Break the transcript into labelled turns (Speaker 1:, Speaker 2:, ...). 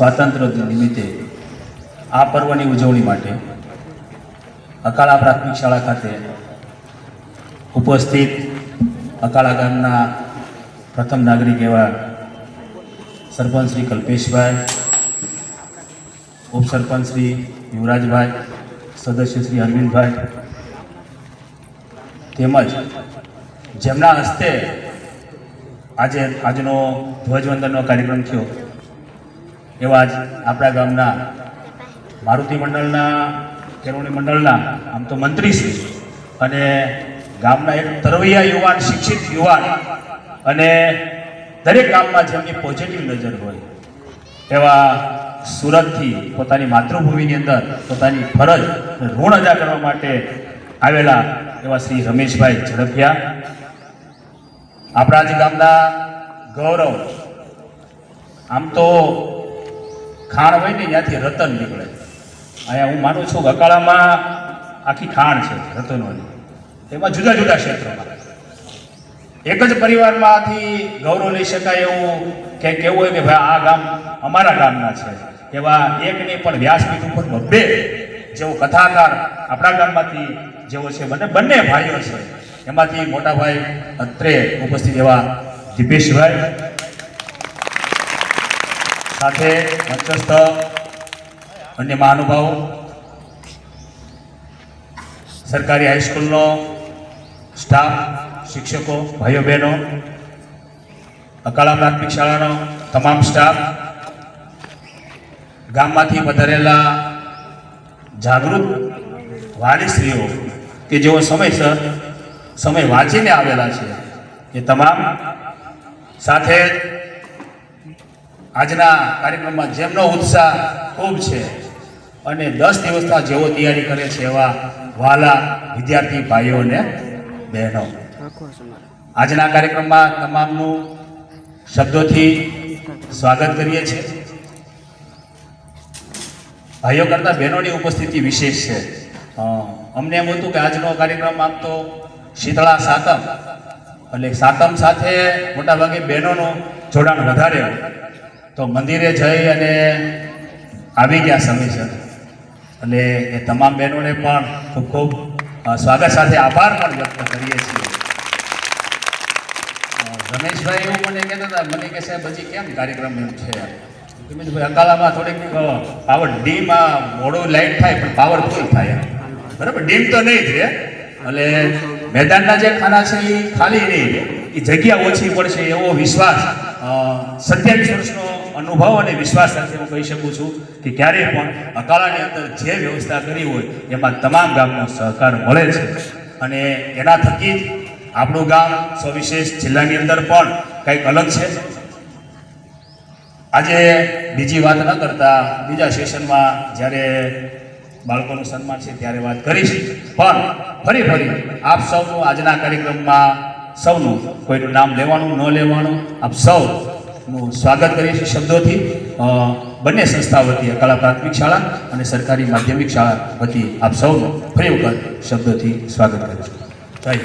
Speaker 1: સ્વાતંત્ર્ય નિમિત્તે આ પર્વની ઉજવણી માટે અકાળા પ્રાથમિક શાળા ખાતે ઉપસ્થિત અકાળા ગામના પ્રથમ નાગરિક એવા સરપંચ શ્રી કલ્પેશભાઈ, ઉપસરપંચ શ્રી યુવરાજભાઈ, સદસ્ય શ્રી અરવિંદભાઈ તેમજ જેમના હસ્તે આજે આજનો ધ્વજવંદનનો કાર્યક્રમ થયો. એવા જ આપણા ગામના મારુતિ મંડળના કેરોણી મંડળના, આમ તો મંત્રીશ્રી અને ગામના એક તરવૈયા યુવાન, શિક્ષિત યુવાન અને દરેક ગામમાં જેમની પોઝિટિવ નજર હોય, એવા સુરતથી પોતાની માતૃભૂમિની અંદર, પોતાની ફરજ ઋણ અદા કરવા માટે આવેલા એવા શ્રી રમેશભાઈ ઝડપિયા આપણા જ ગામના ગૌરવ. આમ તો ખાણ હોય ને ત્યાંથી રતન નીકળે. અહીંયા હું માનું છું અકાળામાં આખી ખાણ છે રતનોની. એમાં જુદા જુદા ક્ષેત્રોમાં. એક જ પરિવારમાંથી ગૌરવ લઈ શકાય એવું કે કેવું હોય કે ભાઈ આ ગામ અમારા ગામના છે. એવા એક નહીં પણ વ્યાસપીઠ ઉપર બબ્બે જેવો કથાકાર આપણા ગામમાંથી જેવો છે. બંને બંને ભાઈઓ છે. એમાંથી મોટા ભાઈ અત્રે ઉપસ્થિત એવા દીપેશભાઈ સાથે મંચસ્થ અન્ય મહાનુભાવો, સરકારી હાઈસ્કૂલનો સ્ટાફ શિક્ષકો, ભાઈઓ, બહેનો, અકાળા પ્રાથમિક શાળાનો તમામ સ્ટાફ ગામમાંથી પધારેલા જાગૃત વાલીશ્રીઓ કે જેઓ સમયસર સમય વાંચીને આવેલા છે, એ તમામ સાથે આજના કાર્યક્રમમાં જેમનો ઉત્સાહ ખૂબ છે અને દસ દિવસના જેઓ તૈયારી કરે છે એવા વાલા વિદ્યાર્થી ભાઈઓ અને બહેનો. આજના કાર્યક્રમમાં તમામનું શબ્દોથી સ્વાગત કરીએ છીએ. ભાઈઓ કરતાં બહેનોની ઉપસ્થિતિ વિશેષ છે. અમને એમ હતું કે આજનો કાર્યક્રમ આમ તો શીતળા સાતમ. એટલે સાતમ સાથે મોટાભાગે બહેનોનું જોડાણ વધારે તો મંદિરે જઈ અને આવી ગયા સમયસર એટલે એ તમામ બહેનોને પણ ખૂબ ખૂબ સ્વાગત સાથે આભાર પણ વ્યક્ત કરીએ છીએ. રમેશભાઈ એવું મને કહેતા હતા, મને કે સાહેબ, હજી કેમ કાર્યક્રમ એમ છે? મેં કીધું ભાઈ અકાલામાં થોડીક પાવર ડીમાં મોડું લાઈટ થાય, પણ પાવર ફૂલ થાય બરાબર? ડીમ તો નહીં છે એટલે મેદાનના જે ખાના છે એ ખાલી નહીં એ જગ્યા ઓછી પડશે એવો વિશ્વાસ સત્યાવીસ વર્ષનો અનુભવ અને વિશ્વાસ સાથે હું કહી શકું છું કે ક્યારેય પણ અકાળાની અંદર જે વ્યવસ્થા કરી હોય, એમાં તમામ ગામનો સહકાર મળે છે. અને એના થકી જ આપણું ગામ સવિશેષ જિલ્લાની અંદર પણ કંઈક અલગ છે. આજે બીજી વાત ન કરતા બીજા સેશનમાં જ્યારે બાળકોનું સન્માન છે ત્યારે વાત કરીશ. પણ ફરી ફરી આપ સૌનું આજના કાર્યક્રમમાં સૌનું કોઈનું નામ લેવાનું, ન લેવાનું, આપ સૌનું સ્વાગત કરીએ છીએ શબ્દોથી. બંને સંસ્થા વતી કલા પ્રાથમિક શાળા અને સરકારી માધ્યમિક શાળા વતી આપ સૌનું ફરી શબ્દોથી સ્વાગત કરું છું. જય